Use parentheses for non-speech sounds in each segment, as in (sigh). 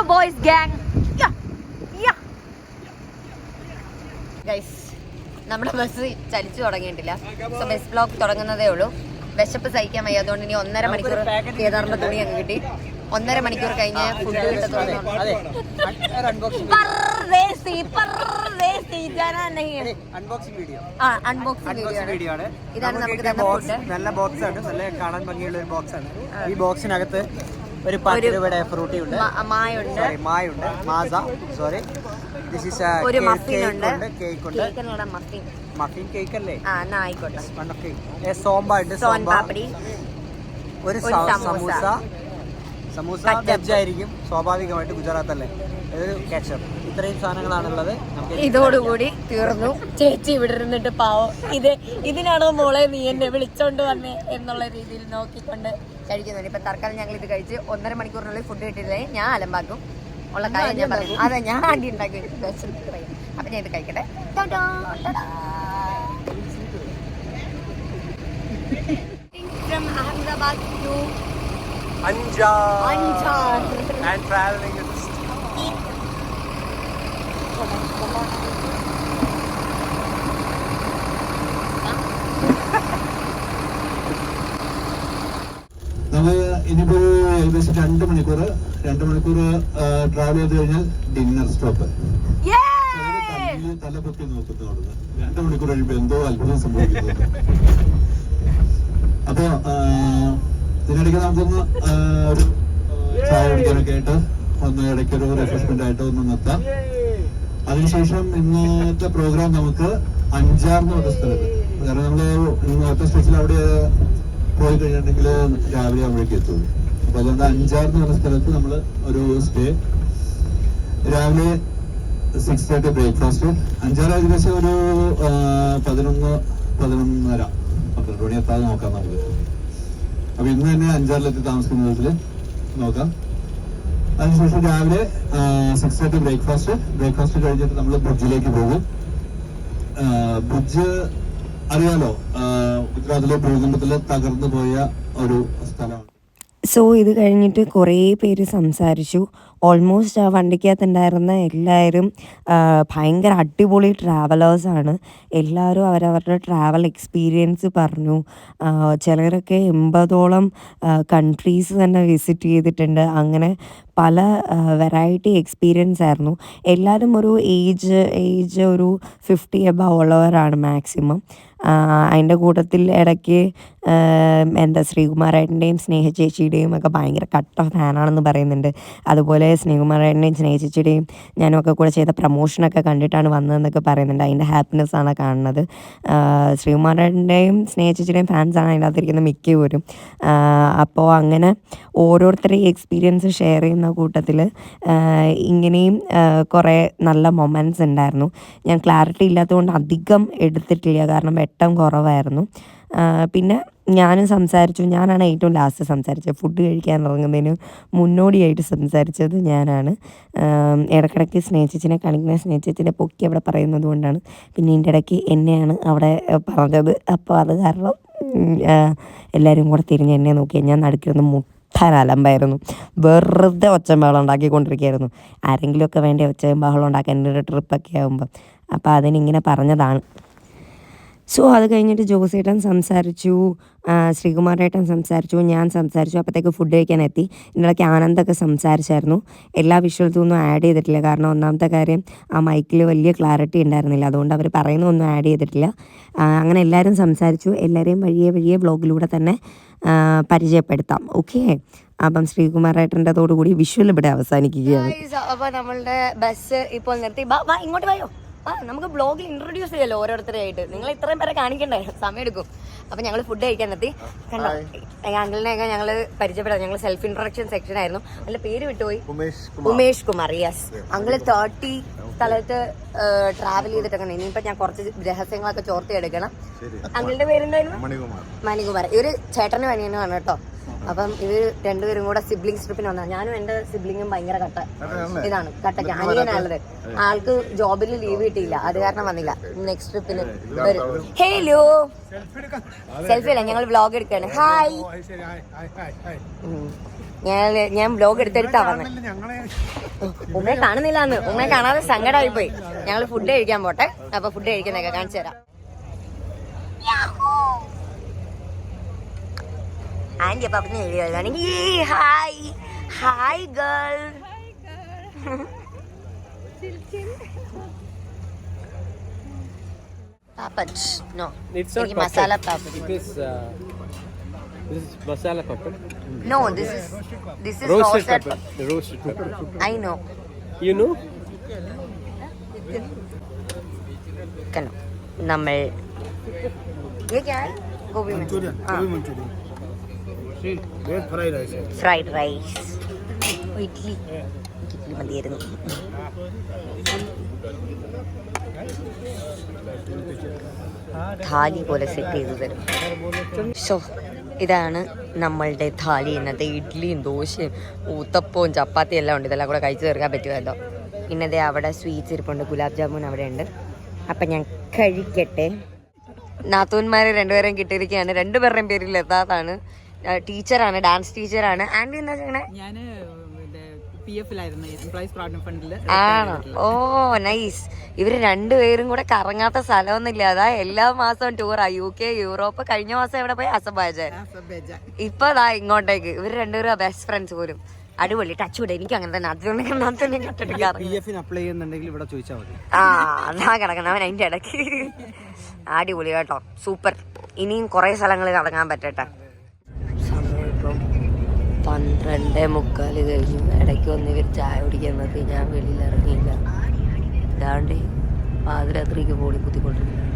your boys gang. Guys നമ്മുടെ bus ചലിച്ചു തുടങ്ങിയിട്ടില്ല. സോ ബസ് ബ്ലോക്ക് തുടങ്ങുന്നതേ ഉള്ളൂ. വിശപ്പ് സഹിക്കാൻ വയ്യ. അതുകൊണ്ട് ഇനി ഒന്നര മണിക്കൂർ കേദാറിന്റെ തുണി അങ്ങ് കിട്ടി. ഒന്നര മണിക്കൂർ കഴിഞ്ഞ് ഫുഡ് കിട്ടത്തുള്ളൂ. ഇതാണ് നമുക്ക് ബോക്സ് നല്ല ബോക്സ് ആണ്. നല്ല കാണാൻ ഭംഗിയുള്ള ഒരു ബോക്സ് ആണ്. ഈ ബോക്സിനകത്ത് ഒരു പത്ത് രൂപയുടെ ഫ്രൂട്ടി ഉണ്ട് മായുണ്ട്. മായുണ്ട്. മാസ. സോറി ദിസ് ഈസ് ഒരു മഫിൻ ഉണ്ട്. കേക്ക് ഉണ്ട്. മഫിൻ കേക്ക് അല്ലേ? ആയിക്കോട്ടെ. സോംബ ഉണ്ട് സോംബ. ഒരു. സമൂസ. സമൂസ. വെജ് ആയിരിക്കും. സ്വാഭാവികമായിട്ട് ഗുജറാത്ത് അല്ലേ ഒരു ketchup. ഇത്രയും സാധനങ്ങളാണുള്ളത്. നമുക്ക് ഇതോടുകൂടി തീർന്നു. ചേച്ചി ഇവിടെ ഇരുന്നിട്ട് പാവം. ഇത് ഇതിനാണോ മോളെ നീ എന്നെ വിളിച്ചോണ്ട് വന്നേ എന്നുള്ള രീതിയിൽ നോക്കിക്കൊണ്ട് കഴിക്കുന്നുണ്ട്. ഇപ്പൊ തൽക്കാലം ഞങ്ങൾ ഇത് കഴിച്ച് ഒന്നര മണിക്കൂറിനുള്ളിൽ ഫുഡ് കിട്ടിയില്ലേ ഞാൻ അലമ്പാക്കും. ഉള്ള കാര്യം ഞാൻ പറയും. അതെ ഞാൻ അടി ഉണ്ടാക്കി അപ്പൊ ഞാൻ ഇത് കഴിക്കട്ടെ. ടാ-ടാ, ടാ-ടാ. From Ahmedabad to Anjar. Anjar. and traveling നമ്മൾ ഇനിയിപ്പോ ഏകദേശം രണ്ട് മണിക്കൂർ രണ്ട് മണിക്കൂർ ട്രാവൽ ചെയ്ത് കഴിഞ്ഞാൽ ഡിന്നർ സ്റ്റോപ്പ്! തല പൊക്കി നോക്കുന്നു അവിടുന്ന്. രണ്ട് മണിക്കൂർ കഴിയുമ്പോൾ എന്തോ അത്ഭുതം സംഭവിക്കുന്നു. അപ്പോ ഇതിനിടയ്ക്ക് നമുക്കൊന്ന് ഒരു ചായ കുടിക്കാനൊക്കെ ആയിട്ട് ഒന്ന് ഇടയ്ക്കൊരു റിഫ്രഷ്മെന്റ് ആയിട്ട് ഒന്ന് നിർത്താം. അതിനുശേഷം ഇന്നത്തെ പ്രോഗ്രാം നമുക്ക് അഞ്ചാർ എന്ന് സ്ഥലത്ത് കാരണം ഇന്ന് ഒറ്റ സ്റ്റേഷനിൽ അവിടെ പോയി കഴിഞ്ഞിട്ടുണ്ടെങ്കിൽ രാവിലെ അവിടേക്ക് എത്തുള്ളൂ. അപ്പൊ അതുകൊണ്ട് അഞ്ചാർ എന്ന് സ്ഥലത്ത് നമ്മൾ ഒരു സ്റ്റേ രാവിലെ സിക്സ് തേർട്ടി ബ്രേക്ക്ഫാസ്റ്റ് അഞ്ചാറ് ഏകദേശം ഒരു പതിനൊന്ന് പതിനൊന്നര പന്ത്രണ്ട് മണി എത്താതെ നോക്കാം നമുക്ക് അപ്പൊ ഇന്ന് തന്നെ അഞ്ചാറിലെത്തി താമസിക്കുന്ന വിധത്തിൽ നോക്കാം. അതിനുശേഷം രാവിലെ സിക്സ് തേർട്ടി ബ്രേക്ക്ഫാസ്റ്റ് ബ്രേക്ക്ഫാസ്റ്റ് കഴിഞ്ഞിട്ട് നമ്മൾ ബ്രിഡ്ജിലേക്ക് പോകും. ബ്രിഡ്ജ് അറിയാലോ ഗുജറാത്തിലെ ഭൂകമ്പത്തിൽ തകർന്നു പോയ ഒരു സ്ഥലമാണ്. സോ ഇത് കഴിഞ്ഞിട്ട് കുറേ പേര് സംസാരിച്ചു. ഓൾമോസ്റ്റ് ആ വണ്ടിക്കകത്തുണ്ടായിരുന്ന എല്ലാവരും ഭയങ്കര അടിപൊളി ട്രാവലേഴ്സാണ് എല്ലാവരും അവരവരുടെ ട്രാവൽ എക്സ്പീരിയൻസ് പറഞ്ഞു. ചിലരൊക്കെ എൺപതോളം കൺട്രീസ് തന്നെ വിസിറ്റ് ചെയ്തിട്ടുണ്ട്. അങ്ങനെ പല വെറൈറ്റി എക്സ്പീരിയൻസ് ആയിരുന്നു. എല്ലാവരും ഒരു ഏജ് ഏജ് ഒരു ഫിഫ്റ്റി എബവ് ഉള്ളവരാണ് മാക്സിമം അതിന്റെ കൂട്ടത്തിൽ ഇടയ്ക്ക് എന്താ ശ്രീകുമാരേട്ടന്റെയും സ്നേഹ ചേച്ചിയുടെയും ഒക്കെ ഭയങ്കര കട്ട ഫാനാണെന്ന് പറയുന്നുണ്ട്. അതുപോലെ ശ്രീകുമാരേട്ടന്റെയും സ്നേഹ ചേച്ചിയുടെയും ഞാനും ഒക്കെ കൂടെ ചെയ്ത പ്രമോഷനൊക്കെ കണ്ടിട്ടാണ് വന്നതെന്നൊക്കെ പറയുന്നുണ്ട്. അതിന്റെ ഹാപ്പിനെസ് ആണ് കാണുന്നത്. ശ്രീകുമാരേട്ടന്റെയും സ്നേഹ ചേച്ചിയുടെയും ഫാൻസാണ് അകത്തിരിക്കുന്ന മിക്കവരും. അപ്പോൾ അങ്ങനെ ഓരോരുത്തരെയും എക്സ്പീരിയൻസ് ഷെയർ ചെയ്യുന്ന കൂട്ടത്തിൽ ഇങ്ങനെയും കുറേ നല്ല മൊമെന്റ്സ് ഉണ്ടായിരുന്നു ഞാൻ ക്ലാരിറ്റി ഇല്ലാത്തതുകൊണ്ട് അധികം എടുത്തിട്ടില്ല കാരണം വെട്ടം കുറവായിരുന്നു. പിന്നെ ഞാനും സംസാരിച്ചു ഞാനാണ് ഏറ്റവും ലാസ്റ്റ് സംസാരിച്ചത്. ഫുഡ് കഴിക്കാൻ ഇറങ്ങുന്നതിന് മുന്നോടിയായിട്ട് സംസാരിച്ചത് ഞാനാണ്. ഇടക്കിടയ്ക്ക് സ്നേഹിച്ചിനെ കളിക്കുന്ന സ്നേഹിച്ചിനെ പൊക്കി അവിടെ പറയുന്നത് കൊണ്ടാണ്. പിന്നെ എന്റെ ഇടയ്ക്ക് എന്നെയാണ് അവിടെ പറഞ്ഞത്. അപ്പോൾ അത് കാരണം എല്ലാവരും കൂടെ തിരിഞ്ഞ് എന്നെ നോക്കി ഞാൻ നടുക്കിരുന്ന് മുട്ടാൻ അലമ്പായിരുന്നു വെറുതെ ഒച്ചയും ബഹളം ഉണ്ടാക്കിക്കൊണ്ടിരിക്കുകയായിരുന്നു. ആരെങ്കിലുമൊക്കെ വേണ്ടി ഒച്ചയും ബഹളം ഉണ്ടാക്കാൻ ഒരു ട്രിപ്പൊക്കെ ആകുമ്പോൾ അപ്പോൾ അതിനിങ്ങനെ പറഞ്ഞതാണ്. സോ അത് കഴിഞ്ഞിട്ട് ജോസേട്ടൻ സംസാരിച്ചു. ശ്രീകുമാറേട്ടൻ സംസാരിച്ചു. ഞാൻ സംസാരിച്ചു. അപ്പോഴത്തേക്ക് ഫുഡ് കഴിക്കാൻ എത്തി. ഇതിനിടയ്ക്ക് ആനന്ദൊക്കെ സംസാരിച്ചായിരുന്നു. എല്ലാ വിഷ്വൽസും ഒന്നും ആഡ് ചെയ്തിട്ടില്ല. കാരണം ഒന്നാമത്തെ കാര്യം ആ മൈക്കിൽ വലിയ ക്ലാരിറ്റി ഉണ്ടായിരുന്നില്ല. അതുകൊണ്ട് അവർ പറയുന്നൊന്നും ആഡ് ചെയ്തിട്ടില്ല. അങ്ങനെ എല്ലാവരും സംസാരിച്ചു. എല്ലാവരെയും വഴിയെ വഴിയെ ബ്ലോഗിലൂടെ തന്നെ പരിചയപ്പെടുത്താം. ഓക്കെ അപ്പം ശ്രീകുമാർ കൂടി വിഷ്വൽ ഇവിടെ അവസാനിക്കുകയാണ്. അപ്പോൾ അപ്പൊ നമ്മളുടെ ബസ് ഇപ്പോൾ നിർത്തി. ഇങ്ങോട്ട് വായോ? ആ നമുക്ക് ബ്ലോഗിൽ ഇൻട്രൊഡ്യൂസ് ചെയ്യല്ലോ ഓരോരുത്തരെയായിട്ട്. നിങ്ങൾ ഇത്രയും പേരെ കാണിക്കണ്ടേ? സമയം എടുക്കും അപ്പൊ ഞങ്ങൾ ഫുഡ് കഴിക്കാൻ എത്തി കണ്ടോ? അങ്കിളിനെയൊക്കെ ഞങ്ങൾ പരിചയപ്പെടാം ഞങ്ങൾ സെൽഫ് ഇൻട്രൊഡക്ഷൻ സെക്ഷൻ ആയിരുന്നു. അല്ല പേര് വിട്ടുപോയി. Umesh Kumar. Yes uncle thirty സ്ഥലത്ത് ട്രാവൽ ചെയ്തിട്ടൊക്കെ. ഇനിയിപ്പോ ഞാൻ കുറച്ച് രഹസ്യങ്ങളൊക്കെ ചോർത്തി എടുക്കണം അങ്കിളുടെ പേരെന്തായിരുന്നു? മണികുമാർ. ഇവർ ചേട്ടന് പണിയെന്ന് പറഞ്ഞു കേട്ടോ. അപ്പം ഇത് രണ്ടുപേരും കൂടെ സിബ്ലിംഗ് ട്രിപ്പിന് വന്നതാണ് ഞാനും എന്റെ സിബ്ലിങ്ങും ഭയങ്കര കട്ട. ഇതാണ്. കട്ടയ്ക്ക് അനിയനാണത് ആൾക്ക് ജോബിൽ ലീവ് കിട്ടിയില്ല. അത് കാരണം വന്നില്ല. നെക്സ്റ്റ് ട്രിപ്പിന് വരും ഹേലോ സെൽഫി അല്ല ഞങ്ങൾ വ്ലോഗ് എടുക്കാണ്. ഹായ് ഞാൻ ഞാൻ ബ്ലോഗ് എടുത്തെടുത്താ വന്നെ. ഉമ്മയെ കാണുന്നില്ലാന്ന്. ഉമ്മയെ കാണാതെ സങ്കടമായി പോയി ഞങ്ങൾ ഫുഡ് കഴിക്കാൻ പോട്ടെ. അപ്പൊ ഫുഡ് കഴിക്കുന്നൊക്കെ കാണിച്ചു തരാം. ആന്റി അപ്പം അവിടെ വീഡിയോ കാണുകയാണെങ്കിൽ hi hi girl papad no it's masala papad This is masala pepper. No, this is this is roasted, pepper. The roasted pepper. I know. You know? കണ്ടോ നമ്മൾ gobi manchurian gobi manchurian fried rice. Idli. Idli മതിയായിരുന്നു. ഥാലി പോലെ set ചെയ്ത് തരും. Show ഇതാണ് നമ്മളുടെ ഥാലി ഇന്നത്തെ ഇഡ്ഡലിയും ദോശയും ഊത്തപ്പവും ചപ്പാത്തിയും എല്ലാം ഉണ്ട്. ഇതെല്ലാം കൂടെ കഴിച്ചു തീർക്കാൻ പറ്റുമല്ലോ. ദേ അവിടെ സ്വീറ്റ്സ് ഇരിപ്പുണ്ട്. ഗുലാബ് ജാമുൻ അവിടെ ഉണ്ട്. അപ്പം ഞാൻ കഴിക്കട്ടെ. നാത്തൂന്മാരെ രണ്ടുപേരെയും കിട്ടിയിരിക്കുകയാണ്. രണ്ടുപേരുടെയും പേരിൽ എത്താത്താണ് ടീച്ചറാണ് ഡാൻസ് ടീച്ചറാണ്. ആൻഡി എന്താ ചെയ്യണേ? ഫണ്ടിൽ ആണോ? ഓ നൈസ്. ഇവർ രണ്ടുപേരും കൂടെ കറങ്ങാത്ത സ്ഥലമൊന്നുമില്ല. അതാ എല്ലാ മാസവും ടൂറാ. യു കെ യൂറോപ്പ് കഴിഞ്ഞ മാസം എവിടെ പോയി? അസബാജാൻ ഇപ്പൊ അതാ ഇങ്ങോട്ടേക്ക്. ഇവർ രണ്ടുപേരും ബെസ്റ്റ് ഫ്രണ്ട്സ് പോലും. അടിപൊളി. ടച്ച് വിടെ എനിക്ക് അങ്ങനെ തന്നെ. അതുകൊണ്ട് നാത്തന്നെ അവൻ അപ്ലൈ ചെയ്യുന്നുണ്ടെങ്കിൽ ഇവിടെ ചോദിച്ചാൽ ആ അതാ കിടക്കുന്നവൻ അതിന്റെ ഇടയ്ക്ക്. അടിപൊളി കേട്ടോ. സൂപ്പർ ഇനിയും കുറെ സ്ഥലങ്ങളിൽ കറങ്ങാൻ പറ്റട്ടെ. പന്ത്രണ്ട് മുക്കാൽ കഴിഞ്ഞു. ഇടയ്ക്ക് വന്ന് ഇവർ ചായ കുടിക്കാൻ നിർത്തി ഞാൻ വെളിയിൽ ഇറങ്ങിയില്ല. ഇതാണ്ട് പാതിരാത്രിക്ക് പോളി കുത്തിക്കൊണ്ടിരിക്കുന്നു.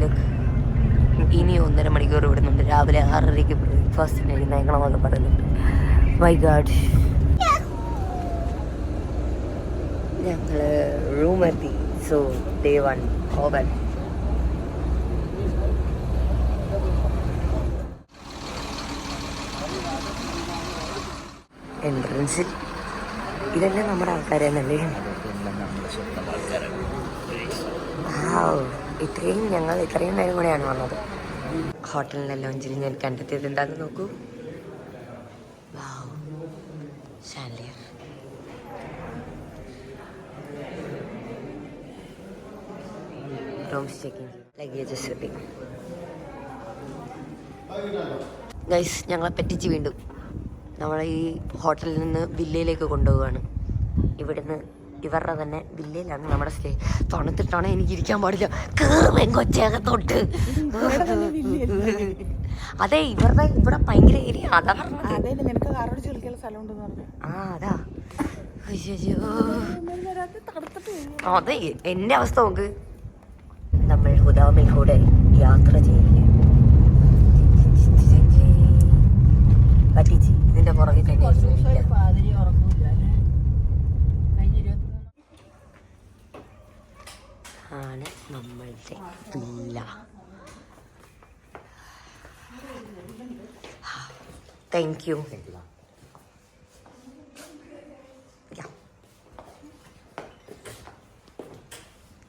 Look. ഇനി ഒന്നര മണിക്കൂർ വിടുന്നുണ്ട് രാവിലെ ആറരയ്ക്ക് ബ്രേക്ക്ഫാസ്റ്റിന് എഴുന്നേക്കണമെന്നൊക്കെ പറയുന്നുണ്ട് മൈ ഗാഡ് ഞങ്ങൾ റൂം എത്തി. സോ ഡേ വൺ ഓവർ എൻട്രൻസിൽ ഇതല്ലേ നമ്മുടെ ആൾക്കാരെന്നല്ലേ. ഇത്രയും ഞങ്ങൾ ഇത്രയും നേരം കൂടെയാണ് വന്നത്. ഹോട്ടലിലെ ലോഞ്ചിൽ ഞാൻ കണ്ടെത്തിയത് എന്താണെന്ന് നോക്കൂ. ഞങ്ങളെ പറ്റിച്ച് വീണ്ടും. നമ്മൾ ഈ ഹോട്ടലിൽ നിന്ന് വില്ലയിലേക്ക് കൊണ്ടുപോവുകയാണ്. ഇവിടുന്ന് ഇവരുടെ തന്നെ വില്ലയിലാണ് നമ്മുടെ സ്റ്റേ. തണുത്തിട്ടാണ് എനിക്ക് ഇരിക്കാൻ പാടില്ല. കേറും കൊച്ചേകത്തോട്ട് അതെ ഇവരുടെ ഇവിടെ ഭയങ്കര ഏരിയ. അതാ ആ അതാ. അതെ എന്റെ അവസ്ഥ നോക്ക്. നമ്മൾ ഹുദാമിൽ കൂടെ യാത്ര ചെയ്യുക ആണ് നമ്മളുടെ വില്ല താങ്ക് യു.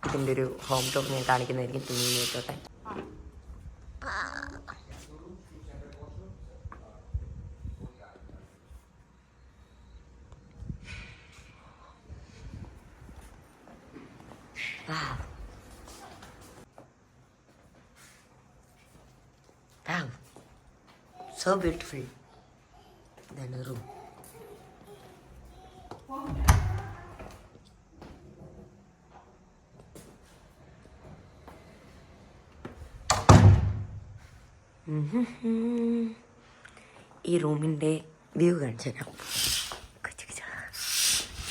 ഇതിന്റെ ഒരു ഹോം ടോപ്പ് ഞാൻ കാണിക്കുന്നതായിരിക്കും. തുണി നോക്കട്ടെ Wow. Wow. So beautiful. Then a room. ഈ റൂമിന്റെ വ്യൂ കാണിച്ചു തരാം കച്ച കച്ച.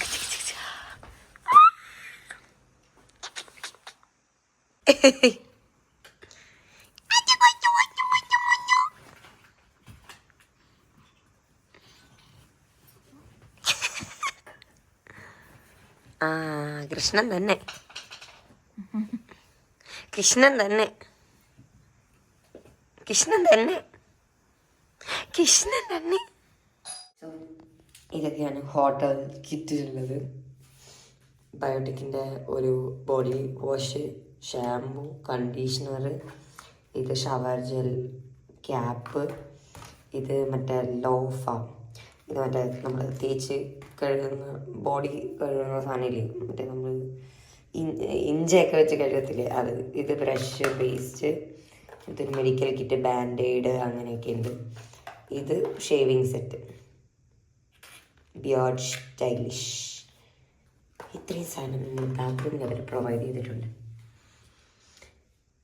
കച്ച കച്ച കച്ച. (laughs) ആ കൃഷ്ണൻ തന്നെ. കൃഷ്ണൻ തന്നെ. കൃഷ്ണൻ തന്നെ. കൃഷ്ണൻ തന്നെ. ഇതൊക്കെയാണ് ഹോട്ടൽ കിറ്റിലുള്ളത്. ബയോട്ടിക്കിന്റെ ഒരു ബോഡി വാഷ് ഷാമ്പു കണ്ടീഷണർ ഇത് ഷവർ ജെൽ ക്യാപ്പ് ഇത് മറ്റേ ലോഫ. ഇത് മറ്റേ നമ്മൾ തേച്ച് കഴുകുന്ന ബോഡി കഴുകുന്ന സാധനമില്ലേ? മറ്റേ നമ്മൾ ഇഞ്ചയൊക്കെ വെച്ച് കഴുകത്തില്ലേ? അത് ഇത് ബ്രഷ് പേസ്റ്റ് ഇതൊരു മെഡിക്കൽ കിറ്റ് ബാൻഡേഡ് അങ്ങനെയൊക്കെ ഉണ്ട് ഇത് ഷേവിങ് സെറ്റ്. ബിയോഡ് സ്റ്റൈലിഷ്. ഇത്രയും സാധനം ബാത്റൂമിൽ അവർ പ്രൊവൈഡ് ചെയ്തിട്ടുണ്ട്.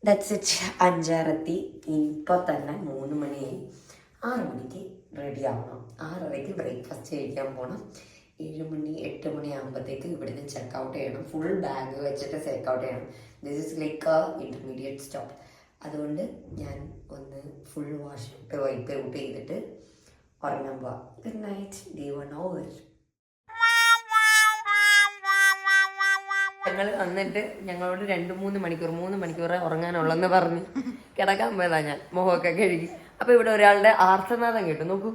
ദാറ്റ്സ് ഇറ്റ് അഞ്ചാറെത്തി ഇപ്പോൾ തന്നെ മൂന്ന് മണിയായി. ആറ് മണിക്ക് റെഡി ആവണം. ആറരയ്ക്ക് ബ്രേക്ക്ഫാസ്റ്റ് കഴിക്കാൻ പോകണം ഏഴ് മണി എട്ട് മണി ആകുമ്പോഴത്തേക്ക് ഇവിടുന്ന് ചെക്ക് ഔട്ട് ചെയ്യണം. ഫുൾ ബാഗ് വെച്ചിട്ട് ചെക്ക് ഔട്ട് ചെയ്യണം. This is like a intermediate stop അതുകൊണ്ട് ഞാൻ ഒന്ന് ഫുൾ വാഷ് വൈപ്പ് ഔട്ട് ചെയ്തിട്ട് ഉറങ്ങാൻ പോവാം. Good night day one over ഞങ്ങൾ വന്നിട്ട് ഞങ്ങളോട് രണ്ട് മൂന്ന് മണിക്കൂർ മൂന്ന് മണിക്കൂറേ ഉറങ്ങാനുള്ളെന്ന് പറഞ്ഞ് കിടക്കാൻ പോയതാ ഞാൻ മുഖമൊക്കെ കഴുകി. അപ്പൊ ഇവിടെ ഒരാളുടെ ആർത്തനാഥം കേട്ടു നോക്കൂ.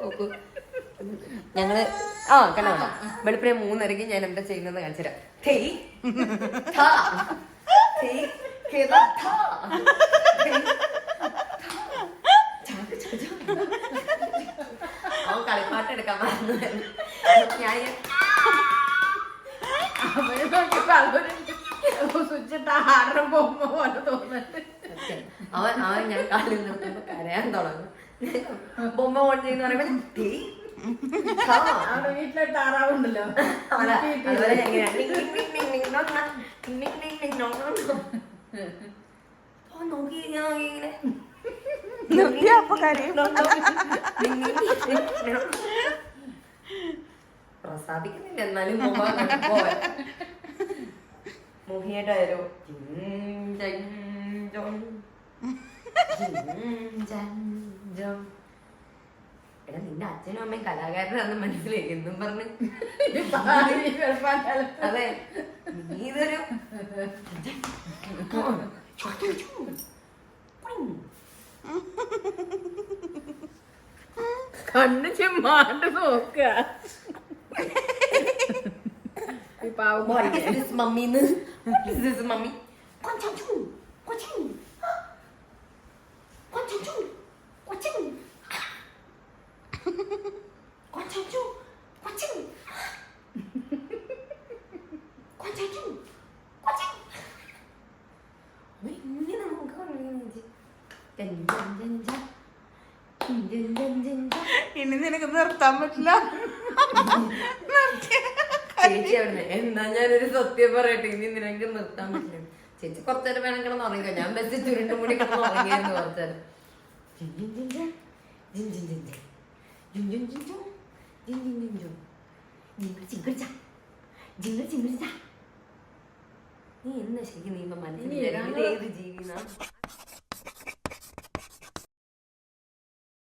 നോക്കൂ. ഞങ്ങൾ ആ കണ്ടോ വെളുപ്പിനെ മൂന്നരയ്ക്ക് ഞാൻ എന്താ ചെയ്യുന്നത് കാണിച്ചുതരാം താറാവുണ്ടല്ലോ പ്രസാദിക്കുന്നില്ല എന്നാലും മോഹിയായിട്ടായാലോ ടിങ് ടിങ് ടിങ് എടാ നിന്റെ അച്ഛനും അമ്മയും കലാകാരനാണെന്ന് മനസ്സിലായി. എന്നും പറഞ്ഞ് അതെ നീ ഇതൊരു കണ്ണ് ചെമ്മാണ്ട് നോക്കുക. ഈ mummy? Quanchachoo! Quaching! Quanchachoo! Quaching! ഇങ്ങനെ നമുക്ക് ഇനി നിനക്ക് നിർത്താൻ പറ്റില്ല എന്നാ ഞാനൊരു സത്യം പറയട്ടെ ഇനി നിനക്ക് നിർത്താൻ പറ്റില്ല ചേച്ചി കുറച്ചേരം വേണം കിടന്ന് ഉറങ്ങിക്കോ ഞാൻ ബസ് ചുരുണ്ടും കൂടി കിടന്ന് ഉറങ്ങിയായിരുന്നു കുറച്ചേരം 윤준준준 윤준준준 징글징글자 징글징글자 நீ என்ன செய்யணும் இந்த மனுஷன் இருக்கு நான்